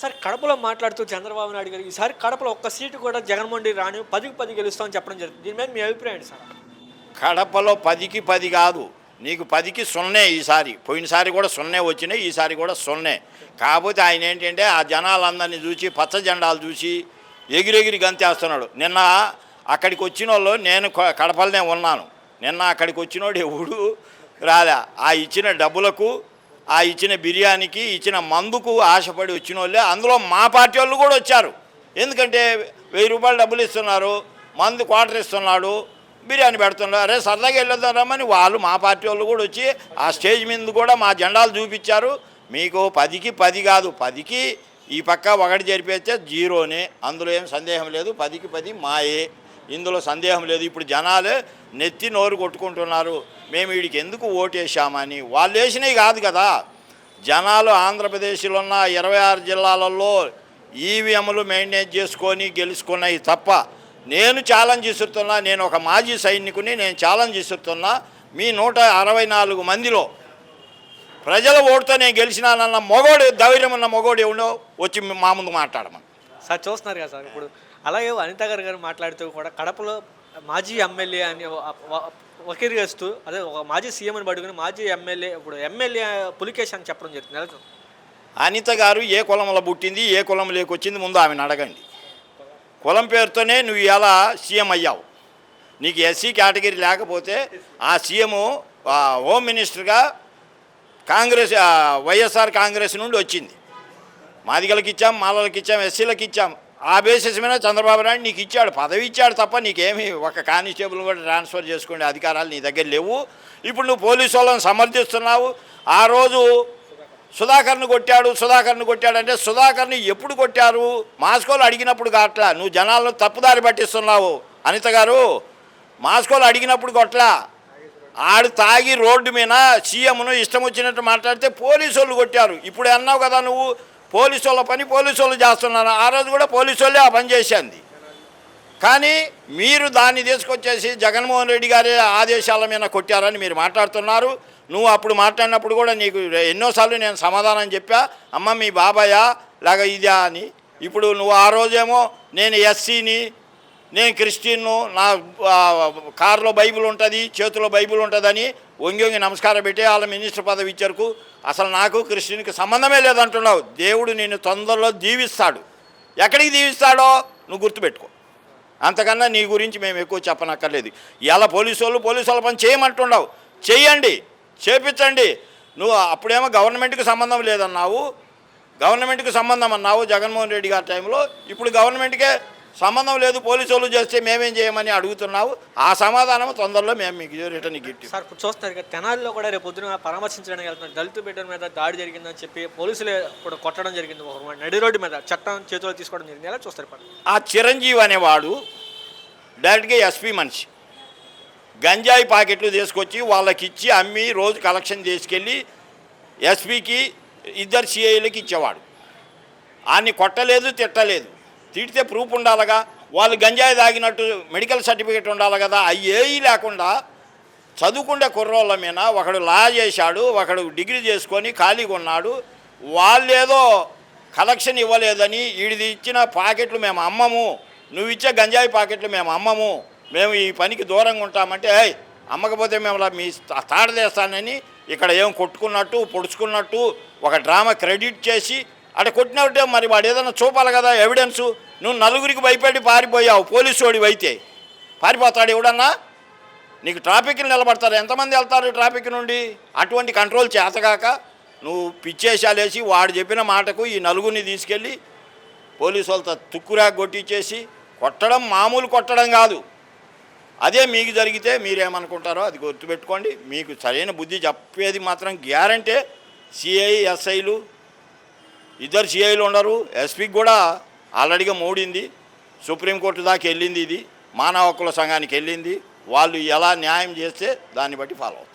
Sir కడపలో మాట్లాడుతూ చంద్రబాబు నాయుడు గారు ఈసారి కడపలో ఒక్క సీటు కూడా జగన్మోహన్ రెడ్డి రాని పదికి పది గెలుస్తామని చెప్పడం జరిగింది దీని మీద మీ అభిప్రాయం సార్? కడపలో పదికి పది కాదు. నీకు పదికి సున్నే ఈసారి. పోయినసారి కూడా సున్నే వచ్చినాయి ఈసారి కూడా సున్నే. కాకపోతే ఆయన ఏంటంటే ఆ జనాలందరినీ చూసి పచ్చ జెండాలు చూసి ఎగిరెగిరి గంతేస్తున్నాడు. నిన్న అక్కడికి వచ్చిన వాళ్ళు నేను కడపలనే ఉన్నాను. నిన్న అక్కడికి వచ్చినోడు ఎవడు రాలే. ఆ ఇచ్చిన డబ్బులకు ఆ ఇచ్చిన బిర్యానీకి ఇచ్చిన మందుకు ఆశపడి వచ్చిన వాళ్ళే అందులో మా పార్టీ వాళ్ళు కూడా వచ్చారు. ఎందుకంటే వెయ్యి రూపాయలు డబ్బులు ఇస్తున్నారు మందు క్వార్టర్ ఇస్తున్నాడు బిర్యానీ పెడుతున్నారు అరే సరదాగా రమ్మని వాళ్ళు మా పార్టీ వాళ్ళు కూడా వచ్చి ఆ స్టేజ్ మీద కూడా మా జెండాలు చూపించారు. మీకు పదికి పది కాదు పదికి ఈ పక్క ఒకటి జరిపేస్తే జీరోనే. అందులో ఏం సందేహం లేదు. పదికి పది మాయే. ఇందులో సందేహం లేదు. ఇప్పుడు జనాలే నెత్తి నోరు కొట్టుకుంటున్నారు. మేము వీడికి ఎందుకు ఓటేసామని వాళ్ళు వేసినవి కాదు కదా. జనాలు ఆంధ్రప్రదేశ్లో ఉన్న ఇరవై ఆరు జిల్లాలలో ఈవీఎంలు మెయింటైన్ చేసుకొని గెలుచుకున్నాయి తప్ప నేను ఛాలెంజ్ ఇస్తున్నా నేను ఒక మాజీ సైనికుని నేను ఛాలెంజ్ ఇస్తున్నా మీ నూట అరవై నాలుగు మందిలో ప్రజల ఓటుతో నేను గెలిచినానన్న మొగోడు ధైర్యం ఉన్న మొగోడు ఎవడో వచ్చి మా ముందు మాట్లాడమని. సార్ చూస్తున్నారు కదా సార్. ఇప్పుడు అలాగే అనిత గారు గారు మాట్లాడుతూ కూడా కడపలో మాజీ ఎమ్మెల్యే అని వకీరిస్తూ అదే ఒక మాజీ సీఎం అని పడుకుని మాజీ ఎమ్మెల్యే ఇప్పుడు ఎమ్మెల్యే పులికేష్ అని చెప్పడం జరుగుతుంది. ఎలా అనిత గారు ఏ కులంలో పుట్టింది ఏ కులం లేకొచ్చింది ముందు ఆమెను అడగండి. కులం పేరుతోనే నువ్వు ఎలా సీఎం అయ్యావు. నీకు ఎస్సీ కేటగిరీ లేకపోతే ఆ సీఎం హోమ్ మినిస్టర్గా కాంగ్రెస్ వైఎస్ఆర్ కాంగ్రెస్ నుండి వచ్చింది. మాదిగలకి ఇచ్చాం మాలలకి ఇచ్చాం ఎస్సీలకు ఇచ్చాం ఆ బేసిస్ మీద చంద్రబాబు నాయుడు నీకు ఇచ్చాడు పదవి ఇచ్చాడు తప్ప నీకేమి ఒక కానిస్టేబుల్ కూడా ట్రాన్స్ఫర్ చేసుకునే అధికారాలు నీ దగ్గర లేవు. ఇప్పుడు నువ్వు పోలీసు వాళ్ళని సమర్థిస్తున్నావు. ఆ రోజు సుధాకర్ని కొట్టాడు సుధాకర్ని కొట్టాడంటే సుధాకర్ని ఎప్పుడు కొట్టారు? మాస్కోలు అడిగినప్పుడు కాట్లా నువ్వు జనాలను తప్పుదారి పట్టిస్తున్నావు. అనిత గారు మాస్కోలు అడిగినప్పుడు కొట్లా ఆడు తాగి రోడ్డు మీద సీఎంను ఇష్టం వచ్చినట్టు మాట్లాడితే పోలీసు వాళ్ళు కొట్టారు. ఇప్పుడు అన్నావు కదా నువ్వు పోలీసు వాళ్ళ పని పోలీసు వాళ్ళు చేస్తున్నారు. ఆ రోజు కూడా పోలీసు వాళ్ళే ఆ పని చేసింది కానీ మీరు దాన్ని తీసుకొచ్చేసి జగన్మోహన్ రెడ్డి గారి ఆదేశాల మీద కొట్టారని మీరు మాట్లాడుతున్నారు. నువ్వు అప్పుడు మాట్లాడినప్పుడు కూడా నీకు ఎన్నోసార్లు నేను సమాధానం చెప్పా. అమ్మ మీ బాబాయా? లేక ఇదా అని. ఇప్పుడు నువ్వు ఆ రోజేమో నేను ఎస్సీని నేను క్రిస్టియన్ను నా కారులో బైబిల్ ఉంటుంది చేతిలో బైబిల్ ఉంటుందని వంగి వంగి నమస్కారం పెట్టి వాళ్ళ మినిస్టర్ పదవి ఇచ్చారు అసలు నాకు క్రిస్టియన్కి సంబంధమే లేదంటున్నావు. దేవుడు నిన్ను తొందరలో దీవిస్తాడు. ఎక్కడికి దీవిస్తాడో నువ్వు గుర్తుపెట్టుకో. అంతకన్నా నీ గురించి మేము ఎక్కువ చెప్పనక్కర్లేదు. ఇలా పోలీసు వాళ్ళు పోలీసు వాళ్ళ పని చేయమంటున్నావు. చేయండి చేపించండి. నువ్వు అప్పుడేమో గవర్నమెంట్కి సంబంధం లేదన్నావు. గవర్నమెంట్కి సంబంధం అన్నావు జగన్మోహన్ రెడ్డి గారి టైంలో. ఇప్పుడు గవర్నమెంట్కే సంబంధం లేదు పోలీసు వాళ్ళు చేస్తే మేమేం చేయమని అడుగుతున్నావు. ఆ సమాధానం తొందరలో మేము మీకు రిటర్న్ గిట్టి సార్ ఇప్పుడు చూస్తున్నారు కదా తెనాలిలో కూడా రేపు పొద్దున పరామర్శించడానికి వెళ్తున్నారు. దళిత బిడ్డల మీద దాడి జరిగిందని చెప్పి పోలీసులే కూడా కొట్టడం జరిగింది ఒక నడి రోడ్డు మీద చట్టం చేతిలో తీసుకోవడం జరిగింది. ఎలా చూస్తారు ఇప్పుడు ఆ చిరంజీవి అనేవాడు డైరెక్ట్గా ఎస్పీ మనిషి. గంజాయి ప్యాకెట్లు తీసుకొచ్చి వాళ్ళకి ఇచ్చి అమ్మి రోజు కలెక్షన్ తీసుకెళ్ళి ఎస్పీకి ఇద్దరు సిఐలకి ఇచ్చేవాడు. ఆయన్ని కొట్టలేదు తిట్టలేదు. తిడితే ప్రూఫ్ ఉండాలిగా వాళ్ళు గంజాయి తాగినట్టు మెడికల్ సర్టిఫికేట్ ఉండాలి కదా అవి ఏవి లేకుండా చదువుకుండే కుర్రోళ్ళ మీద ఒకడు లా చేశాడు ఒకడు డిగ్రీ చేసుకొని ఖాళీగా ఉన్నాడు వాళ్ళేదో కలెక్షన్ ఇవ్వలేదని వీడిది ఇచ్చిన పాకెట్లు మేము అమ్మము నువ్వు ఇచ్చే గంజాయి పాకెట్లు మేము అమ్మము మేము ఈ పనికి దూరంగా ఉంటామంటే ఏయ్ అమ్మకపోతే మేము మీ తాడదేస్తానని ఇక్కడ ఏం కొట్టుకున్నట్టు పొడుచుకున్నట్టు ఒక డ్రామా క్రెడిట్ చేసి అక్కడ కొట్టినట్టే మరి వాడు ఏదైనా చూపాలి కదా ఎవిడెన్సు నువ్వు నలుగురికి భయపడి పారిపోయావు పోలీసు వాడివి అయితే. పారిపోతాడు ఎవడన్నా? నీకు ట్రాఫిక్ని నిలబడతారు. ఎంతమంది వెళ్తారు ట్రాఫిక్ నుండి? అటువంటి కంట్రోల్ చేతగాక నువ్వు పిచ్చేసాలేసి వాడు చెప్పిన మాటకు ఈ నలుగురిని తీసుకెళ్ళి పోలీసు వాళ్ళతో తుక్కురా కొట్టించేసి కొట్టడం మామూలు కొట్టడం కాదు. అదే మీకు జరిగితే మీరేమనుకుంటారో అది గుర్తుపెట్టుకోండి. మీకు సరైన బుద్ధి చెప్పేది మాత్రం గ్యారంటీ సిఐ ఎస్ఐలు ఇద్దరు సిఐలు ఉండరు. ఎస్పీకి కూడా ఆల్రెడీగా మూడింది. సుప్రీంకోర్టు దాకా వెళ్ళింది ఇది. మానవ హక్కుల సంఘానికి వెళ్ళింది. వాళ్ళు ఎలా న్యాయం చేస్తే దాన్ని బట్టి ఫాలో అవుతారు.